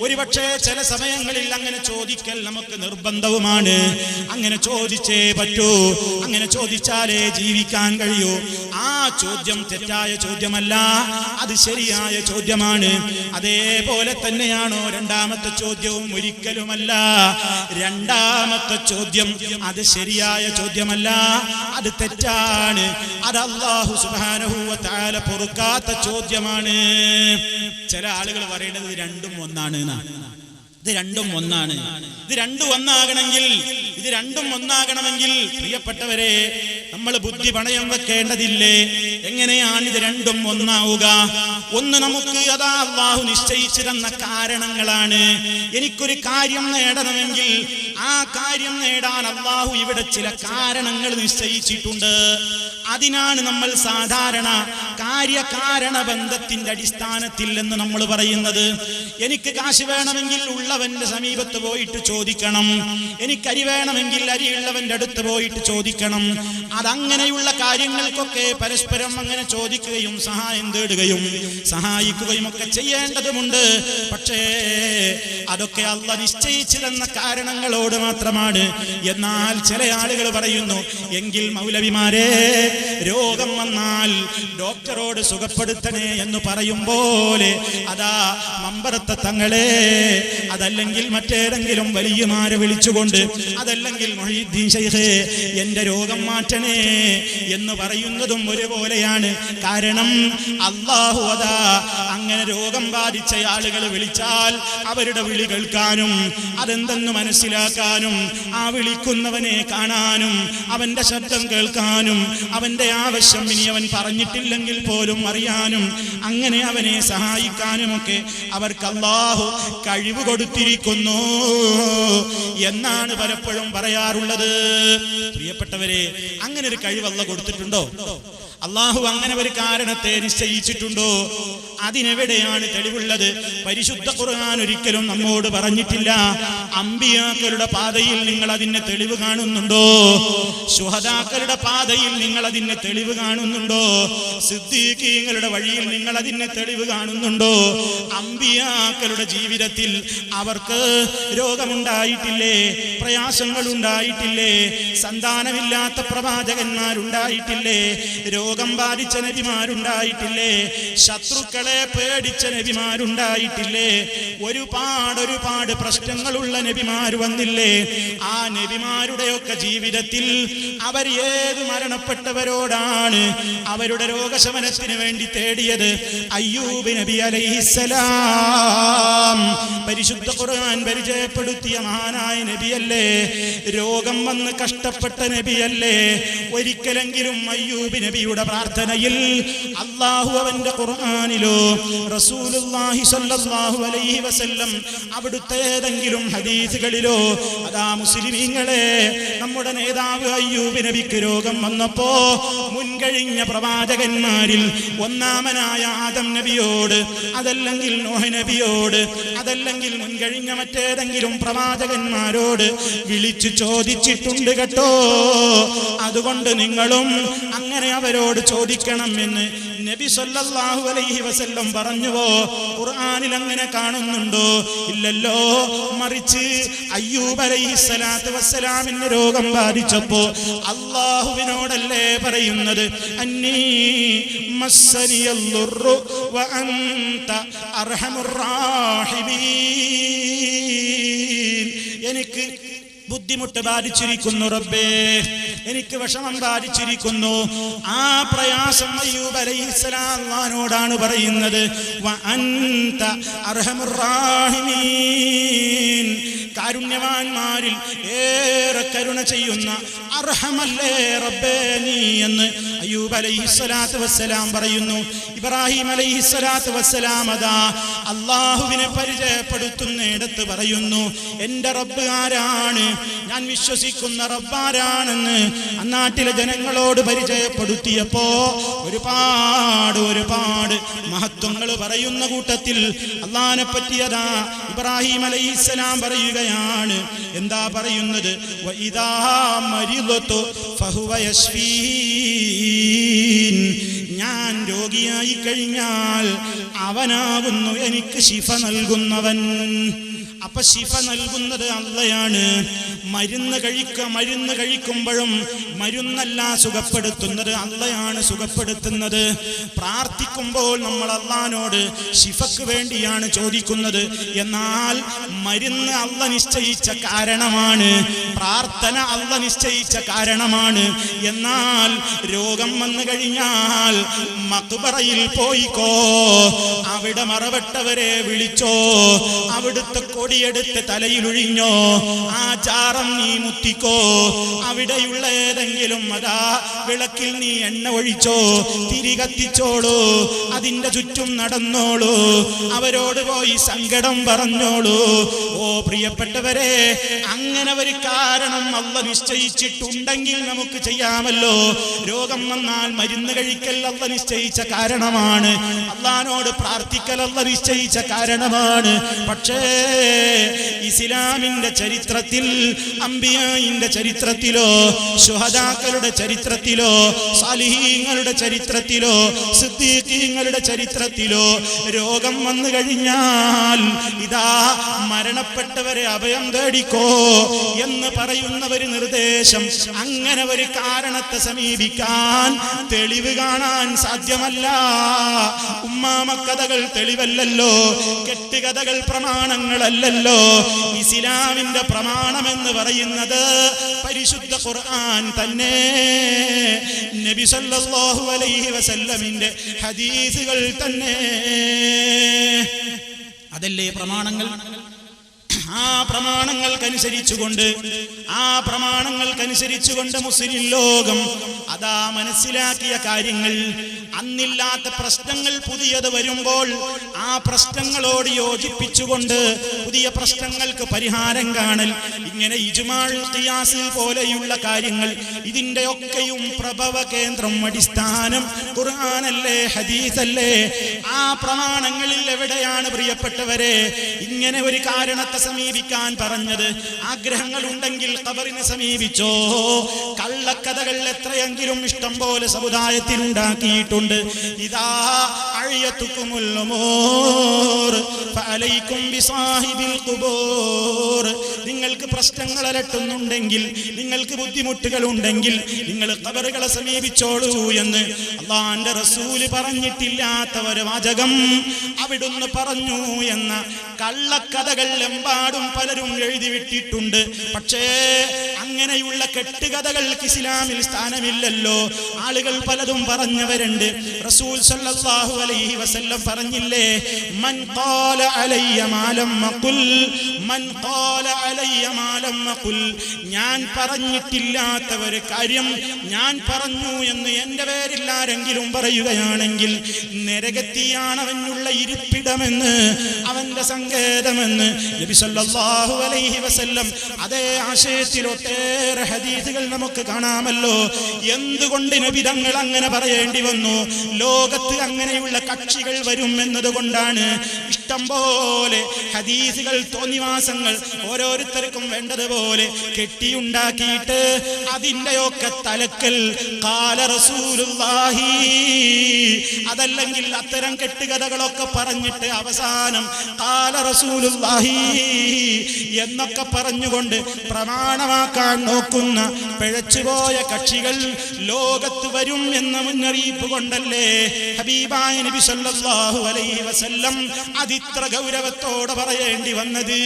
ഒരുപക്ഷെ ചില സമയങ്ങളിൽ അങ്ങനെ ചോദിക്കൽ നമുക്ക് നിർബന്ധവുമാണ്. അങ്ങനെ ചോദിച്ചേ പറ്റൂ. അങ്ങനെ ചോദിച്ചാലേ ജീവിക്കാൻ കഴിയൂ. ആ ചോദ്യം തെറ്റായ ചോദ്യമല്ല. അത് ശരിയായ ചോദ്യമാണ്. അതേപോലെ തന്നെയാണോ രണ്ടാമത്തെ ചോദ്യവും ഒരിക്കലുമല്ല. രണ്ടാമത്തെ ചോദ്യം അത് ശരിയായ ചോദ്യമല്ല. അത് തെറ്റാണ്. അത് അള്ളാഹു സുബാനഹുവ താല പൊറുക്കാത്ത ചോദ്യമാണ്. ചില ആളുകൾ പറയുന്നത് രണ്ടും ഒന്നാണ് എന്നാണ്. ഇത് രണ്ടും ഒന്നാണ്. ഇത് രണ്ടും ഒന്നാകണമെങ്കിൽ ഇത് രണ്ടും ഒന്നാകണമെങ്കിൽ പ്രിയപ്പെട്ടവരെ നമ്മൾ ബുദ്ധി പണയം വെക്കേണ്ടതില്ലേ? എങ്ങനെയാണ് ഇത് രണ്ടും ഒന്നാവുക? ഒന്ന് നമുക്ക് അതാ അള്ളാഹു നിശ്ചയിച്ചിരുന്ന കാരണങ്ങളാണ്. എനിക്കൊരു കാര്യം നേടണമെങ്കിൽ ആ കാര്യം നേടാൻ അള്ളാഹു ഇവിടെ ചില കാരണങ്ങൾ നിശ്ചയിച്ചിട്ടുണ്ട്. അതിനാണ് നമ്മൾ സാധാരണ കാര്യകാരണ ബന്ധത്തിന്റെ അടിസ്ഥാനത്തിൽ എന്ന് നമ്മൾ പറയുന്നത്. എനിക്ക് കാശ് വേണമെങ്കിൽ ഉള്ളവന്റെ സമീപത്ത് പോയിട്ട് ചോദിക്കണം. എനിക്ക് അരി വേണമെങ്കിൽ അരിയുള്ളവന്റെ അടുത്ത് പോയിട്ട് ചോദിക്കണം. അതങ്ങനെയുള്ള കാര്യങ്ങൾക്കൊക്കെ പരസ്പരം അങ്ങനെ ചോദിക്കുകയും സഹായം തേടുകയും സഹായിക്കുകയും ഒക്കെ ചെയ്യേണ്ടതുമുണ്ട്. പക്ഷേ അതൊക്കെ അല്ല നിശ്ചയിച്ചു തന്ന കാരണങ്ങളോട് മാത്രമാണ്. എന്നാൽ ചില ആളുകൾ പറയുന്നു എങ്കിൽ മൗലവിമാരെ രോഗം വന്നാൽ ഡോക്ടറോട് സുഖപ്പെടുത്തണേ എന്ന് പറയും പോലെ അതാ മമ്പറത്തെ തങ്ങളെ അതല്ലെങ്കിൽ മറ്റേതെങ്കിലും വലിയമാരെ വിളിച്ചുകൊണ്ട് അതല്ലെങ്കിൽ എന്റെ രോഗം മാറ്റണേ എന്ന് പറയുന്നതും ഒരുപോലെയാണ്. കാരണം അള്ളാഹു അതാ അങ്ങനെ രോഗം ബാധിച്ച ആളുകൾ വിളിച്ചാൽ അവരുടെ വിളി കേൾക്കാനും അതെന്തെന്ന് മനസ്സിലാക്കാനും ആ വിളിക്കുന്നവനെ കാണാനും അവന്റെ ശബ്ദം കേൾക്കാനും അവന്റെ ആവശ്യം ഇനി അവൻ പറഞ്ഞിട്ടില്ലെങ്കിൽ പോലും അറിയാനും അങ്ങനെ അവനെ സഹായിക്കാനും ഒക്കെ അവർക്ക് അള്ളാഹു കഴിവ് കൊടുത്തിരിക്കുന്നു എന്നാണ് പലപ്പോഴും പറയാറുള്ളത്. പ്രിയപ്പെട്ടവരെ അങ്ങനെ ഒരു കഴിവല്ല കൊടുത്തിട്ടുണ്ടോ? അള്ളാഹു അങ്ങനെ ഒരു കാരണത്തെ നിശ്ചയിച്ചിട്ടുണ്ടോ? അതിനെവിടെയാണ് തെളിവുള്ളത്? പരിശുദ്ധ ഖുർആൻ ഒരിക്കലും നമ്മോട് പറഞ്ഞിട്ടില്ല. അമ്പിയാക്കളുടെ പാതയിൽ നിങ്ങൾ അതിന് തെളിവ് കാണുന്നുണ്ടോ? ശുഹദാക്കളുടെ പാതയിൽ നിങ്ങൾ അതിന് തെളിവ് കാണുന്നുണ്ടോ? സിദ്ദീഖീങ്ങളുടെ വഴിയിൽ നിങ്ങൾ അതിന് തെളിവ് കാണുന്നുണ്ടോ? അമ്പിയാക്കളുടെ ജീവിതത്തിൽ അവർക്ക് രോഗമുണ്ടായിട്ടില്ലേ? പ്രയാസങ്ങൾ ഉണ്ടായിട്ടില്ലേ സന്താനമില്ലാത്ത പ്രവാചകന്മാരുണ്ടായിട്ടില്ലേ? രോഗം ബാധിച്ച നബിമാരുണ്ടായിട്ടില്ലേ? ശത്രുക്കളെ പേടിച്ച നബിമാരുണ്ടായിട്ടില്ലേ? ഒരുപാട് ഒരുപാട് പ്രശ്നങ്ങളുള്ള നബിമാർ വന്നില്ലേ? ആ നബിമാരുടെയൊക്കെ ജീവിതത്തിൽ അവർ ഏത് മരണപ്പെട്ടവരോടാണ് അവരുടെ രോഗശമനത്തിന് വേണ്ടി തേടിയത്? അയ്യൂബ് നബി അലൈഹിസ്സലാം. പരിശുദ്ധ ഖുർആൻ പരിചയപ്പെടുത്തിയ മഹാനായ നബിയല്ലേ? രോഗം വന്ന് കഷ്ടപ്പെട്ട നബിയല്ലേ? ഒരിക്കലെങ്കിലും അയ്യൂബ് നബിയുടെ പ്രാർത്ഥനയിൽ അള്ളാഹു അവന്റെ ഖുർആാനിലോ റസൂലുള്ളാഹി സ്വല്ലല്ലാഹു അലൈഹി വസല്ലം അവിടുത്തെ ഏതെങ്കിലും ഹദീസുകളിലോ അതാ മുസ്ലിമീങ്ങളെ നമ്മുടെ നേതാവ് അയ്യൂബ് നബിക്ക് രോഗം വന്നപ്പോ മുൻകഴിഞ്ഞ പ്രവാചകന്മാരിൽ ഒന്നാമനായ ആദം നബിയോട് അതല്ലെങ്കിൽ നോഹ നബിയോട് അതല്ലെങ്കിൽ മുൻകഴിഞ്ഞ മറ്റേതെങ്കിലും പ്രവാചകന്മാരോട് വിളിച്ചു ചോദിച്ചിട്ടുണ്ട് കേട്ടോ. അതുകൊണ്ട് നിങ്ങളും അങ്ങനെ അവരോട് ചോദിക്കണം എന്ന് നബി സല്ലല്ലാഹു അലൈഹി വസല്ലം പറഞ്ഞുവോ? ഖുർആനിൽ അങ്ങനെ കാണുന്നുണ്ടോ? ഇല്ലല്ലോ. മറിച്ച് അയ്യൂബ് അലൈഹി സ്വലാത്തു വസ്സലാമിന് രോഗം ബാധിച്ചപ്പോ അള്ളാഹുവിനോടല്ലേ പറയുന്നത്? വ അൻത അർഹമുർ എനിക്ക് ബുദ്ധിമുട്ട് ബാധിച്ചിരിക്കുന്നു റബ്ബേ. എനിക്ക് വിഷമം ബാധിച്ചിരിക്കുന്നു. ആ പ്രയാസം അയ്യൂബ് അലൈഹിസ്സലാം പറയുന്നത്. കാരുണ്യവാന്മാരിൽ ഏറെ കരുണ ചെയ്യുന്ന അർഹമല്ലേ റബ്ബേ നീ എന്ന് അയ്യൂബ് അലൈഹിസ്സലാത്തു വസ്സലാം പറയുന്നു. ഇബ്രാഹിം അലൈഹിസ്സലാത്തു വസ്സലാം അതാ അള്ളാഹുവിനെ പരിചയപ്പെടുത്തുന്നിടത്ത് പറയുന്നു. എന്റെ റബ്ബ് ആരാണ്? ഞാൻ വിശ്വസിക്കുന്ന റബ്ബാരാണെന്ന് അന്നാട്ടിലെ ജനങ്ങളോട് പരിചയപ്പെടുത്തിയപ്പോ ഒരുപാട് ഒരുപാട് മഹത്വങ്ങൾ പറയുന്ന കൂട്ടത്തിൽ അള്ളഹാനെ പറ്റിയതാ ഇബ്രാഹിം അലൈഹിസ്സലാം പറയുകയാണ്. എന്താ പറയുന്നത്? വഇദാ മരിദതു ഫഹുവ യശ്ഫീൻ ഞാൻ രോഗിയായി കഴിഞ്ഞാൽ അവനാകുന്നു എനിക്ക് ശിഫ നൽകുന്നവൻ. അപ്പൊ ശിഫ നൽകുന്നത് അള്ളയാണ്. മരുന്ന് കഴിക്ക മരുന്ന് കഴിക്കുമ്പോഴും മരുന്നല്ല സുഖപ്പെടുത്തുന്നത് അള്ളയാണ് സുഖപ്പെടുത്തുന്നത്. പ്രാർത്ഥിക്കുമ്പോൾ നമ്മൾ അള്ളഹാനോട് ശിഫക്ക് വേണ്ടിയാണ് ചോദിക്കുന്നത്. എന്നാൽ മരുന്ന് അള്ള നിശ്ചയിച്ച കാരണമാണ് പ്രാർത്ഥന അള്ള നിശ്ചയിച്ച കാരണമാണ്. എന്നാൽ രോഗം വന്നു കഴിഞ്ഞാൽ മക്ബറയിൽ പോയിക്കോ അവിടെ മറവട്ടവരെ വിളിച്ചോ അവിടുത്തെ കൊടിയെടുത്ത് തലയിലൊഴിഞ്ഞോ? ആ ചാറം നീ മുത്തിക്കോ? അവിടെയുള്ള ഏതെങ്കിലും അതാ വിളക്കിൽ നീ എണ്ണ ഒഴിച്ചോ? തിരി കത്തിച്ചോളൂ അതിന്റെ ചുറ്റും നടന്നോളൂ അവരോട് പോയി സങ്കടം പറഞ്ഞോളൂ. ഓ പ്രിയപ്പെട്ടവരെ അങ്ങനെ ഒരു കാരണം അവ നിശ്ചയിച്ചിട്ടുണ്ടെങ്കിൽ നമുക്ക് ചെയ്യാമല്ലോ. രോഗം വന്നാൽ മരുന്ന് കഴിക്കൽ അവ നിശ്ചയിച്ച കാരണമാണ്. അള്ളഹാനോട് പ്രാർത്ഥിക്കൽ അവ നിശ്ചയിച്ച കാരണമാണ്. പക്ഷേ ഇസ്ലാമിന്റെ ചരിത്രത്തിൽ അമ്പിയായിന്റെ ചരിത്രത്തിലോ ശുഹദാക്കളുടെ ചരിത്രത്തിലോ സാലിഹീങ്ങളുടെ ചരിത്രത്തിലോ സിദ്ദീഖീങ്ങളുടെ ചരിത്രത്തിലോ രോഗം വന്നു കഴിഞ്ഞാൽ ഇതാ മരണപ്പെട്ടവരെ അഭയം തേടിക്കോ എന്ന് പറയുന്ന ഒരു നിർദ്ദേശം. അങ്ങനെ ഒരു കാരണത്തെ സമീപിക്കാൻ തെളിവ് കാണാൻ സാധ്യമല്ല. ഉമ്മാമക്കഥകൾ തെളിവല്ലല്ലോ കെട്ടുകഥകൾ പ്രമാണങ്ങളല്ലല്ലോ ഇസ്ലാമിന്റെ പ്രമാണം എന്ന് പറയുന്നത് പരിശുദ്ധ ഖുർആൻ തന്നെ. നബി സല്ലല്ലാഹു അലൈഹി വസല്ലമിന്റെ ഹദീസുകൾ തന്നെ. അതല്ലേ പ്രമാണങ്ങൾ? ആ പ്രമാണങ്ങൾക്കനുസരിച്ചുകൊണ്ട് ആ പ്രമാണങ്ങൾക്കനുസരിച്ചുകൊണ്ട് മുസ്ലിം ലോകം അതാ മനസ്സിലാക്കിയ കാര്യങ്ങൾ. അന്നില്ലാത്ത പ്രശ്നങ്ങൾ പുതിയത് വരുമ്പോൾ ആ പ്രശ്നങ്ങളോട് യോജിപ്പിച്ചുകൊണ്ട് പുതിയ പ്രശ്നങ്ങൾക്ക് പരിഹാരം കാണൽ. ഇങ്ങനെ ഇജുമാൾ ഖിയാസ് പോലെയുള്ള കാര്യങ്ങൾ ഇതിന്റെ ഒക്കെയും പ്രഭവ കേന്ദ്രം അടിസ്ഥാനം. ഖുർആാനല്ലേ ഹദീസല്ലേ? ആ പ്രമാണങ്ങളിൽ എവിടെയാണ് പ്രിയപ്പെട്ടവരെ? ഇങ്ങനെ ഒരു കാരണത്തെ സമീപിക്കാൻ പറഞ്ഞത്. ആഗ്രഹങ്ങൾ ഉണ്ടെങ്കിൽ കബറിനെ സമീപിച്ചോ? കള്ളക്കഥകൾ എത്രയെങ്കിലും ഇഷ്ടം പോലെ സമുദായത്തിൽ ഉണ്ടാക്കിയിട്ടുണ്ട് ഇതാ നിങ്ങൾക്ക് പ്രശ്നങ്ങൾ അലട്ടുന്നുണ്ടെങ്കിൽ നിങ്ങൾക്ക് ബുദ്ധിമുട്ടുകൾ ഉണ്ടെങ്കിൽ നിങ്ങൾ കബറുകളെ സമീപിച്ചോളൂ എന്ന് അള്ളാന്റെ റസൂൽ പറഞ്ഞിട്ടില്ലാത്ത ഒരു വാചകം അവിടുന്ന് പറഞ്ഞു എന്ന കള്ളക്കഥകൾ എമ്പാടും പലരും എഴുതി വിട്ടിട്ടുണ്ട് പക്ഷേ അങ്ങനെയുള്ള കെട്ടുകഥകൾക്ക് ഇസ്ലാമിൽ സ്ഥാനമില്ലല്ലോ. ആളുകൾ പലതും പറഞ്ഞവരുണ്ട്. റസൂൽ സല്ലല്ലാഹു അലൈഹി വസല്ലം പറഞ്ഞില്ലേ മൻ ഖാല അലയ്യ മാലം മഖുൽ മൻ ഖാല അലയ്യ മാലം മഖുൽ ഞാൻ പറഞ്ഞിട്ടില്ലാത്ത ഒരു കാര്യം ഞാൻ പറഞ്ഞു എന്ന് എന്റെ പേരിൽ ആരെങ്കിലും പറയുകയാണെങ്കിൽ നരകത്തിയാണ് അവനുള്ള ഇരിപ്പിടമെന്ന് അവന്റെ സങ്കേതമെന്ന് നബി സല്ലല്ലാഹു അലൈഹി വസല്ലം. അതേ ആശയത്തിൽ ഒട്ടേറെ ഹദീസുകൾ നമുക്ക് കാണാമല്ലോ. എന്തുകൊണ്ട് നബി തങ്ങൾ അങ്ങനെ പറയേണ്ടി വന്നു? ലോകത്ത് അങ്ങനെയുള്ള കക്ഷികൾ വരും എന്നതുകൊണ്ടാണ് ഇഷ്ടം പോലെ ഹദീസുകൾ തോന്നിവാസങ്ങൾ ഓരോരുത്തർക്കും വേണ്ടതുപോലെ കെട്ടിയുണ്ടാക്കിയിട്ട് അതിന്റെയൊക്കെ തലക്കൽ കാല റസൂലുള്ളാഹി. അതല്ലെങ്കിൽ അത്തരം കെട്ടുകഥകളൊക്കെ പറഞ്ഞിട്ട് അവസാനം കാല റസൂലുള്ളാഹി. എന്നൊക്കെ പറഞ്ഞുകൊണ്ട് പ്രമാണമാക്കാൻ നോക്കുന്ന പിഴച്ചുപോയ കക്ഷികൾ ലോകത്ത് വരും എന്ന മുന്നറിയിപ്പ് കൊണ്ടല്ലേ? ഹബീബായ നബി സല്ലല്ലാഹു അലൈഹി വസല്ലം അതിത്ര ഗൗരവത്തോടെ പറയേണ്ടി വന്നത്.